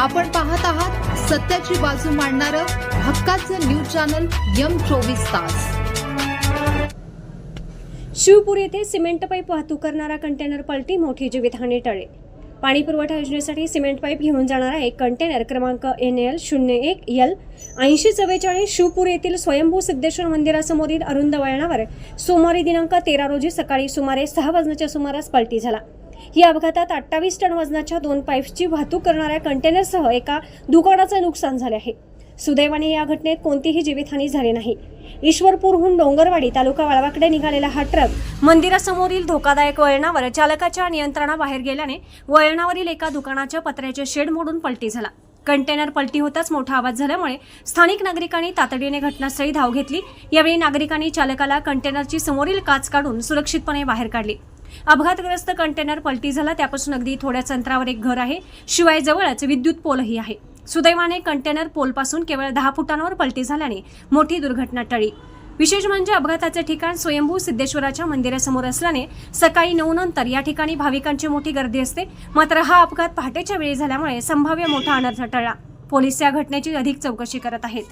आपण पाहत आहात सत्याची बाजू मांडणारं हक्काचं न्यूज चॅनल यम चोवीस तास. शिवपूर येथे सिमेंट पाईप वाहतूक करणारा कंटेनर पलटी मोठी जीवितहानी टळली. पाणी पुरवठा योजनेसाठी सिमेंट पाईप घेऊन जाणारा एक कंटेनर क्रमांक एन एल शून्य एक एल ऐंशी चव्वेचाळीस शिवपूर येथील स्वयंभू सिद्धेश्वर मंदिरासमोरील अरुंद वळणावर सोमवारी दिनांक तेरा रोजी सकाळी सुमारे सहा वाजण्याच्या सुमारास पलटी झाला. या अपघातात अठ्ठावीस टन वजनाच्या दोन पाईप्सची वाहतूक करणाऱ्या कंटेनरसह एका दुकानाचं नुकसान झाले आहे. सुदैवाने या घटनेत कोणतीही जीवितहानी झाली नाही. ईश्वरपूरहून डोंगरवाडी तालुका वाळवाकडे निघालेला हा ट्रक मंदिरासमोरील धोकादायक वळणावर चालकाच्या नियंत्रणाबाहेर गेल्याने वळणावरील एका दुकानाच्या पत्र्याचे शेड मोडून पलटी झाला. कंटेनर पलटी होताच मोठा आवाज झाल्यामुळे स्थानिक नागरिकांनी तातडीने घटनास्थळी धाव घेतली. यावेळी नागरिकांनी चालकाला कंटेनरची समोरील काच काढून सुरक्षितपणे बाहेर काढली. अपघातग्रस्त कंटेनर पलटी झाला. त्यापासून अगदी थोड्याच अंतरावर एक घर आहे. शिवाय जवळच विद्युत पोलही आहे. सुदैवाने कंटेनर पोलपासून केवळ दहा फुटांवर पलटी झाल्याने मोठी दुर्घटना टळी विशेष म्हणजे अपघाताचे ठिकाण स्वयंभू सिद्धेश्वराच्या मंदिरासमोर असल्याने सकाळी नऊ नंतर या ठिकाणी भाविकांची मोठी गर्दी असते. मात्र हा अपघात पहाटेच्या वेळी झाल्यामुळे संभाव्य मोठा अनर्थ टळला. पोलीस या घटनेची अधिक चौकशी करत आहेत.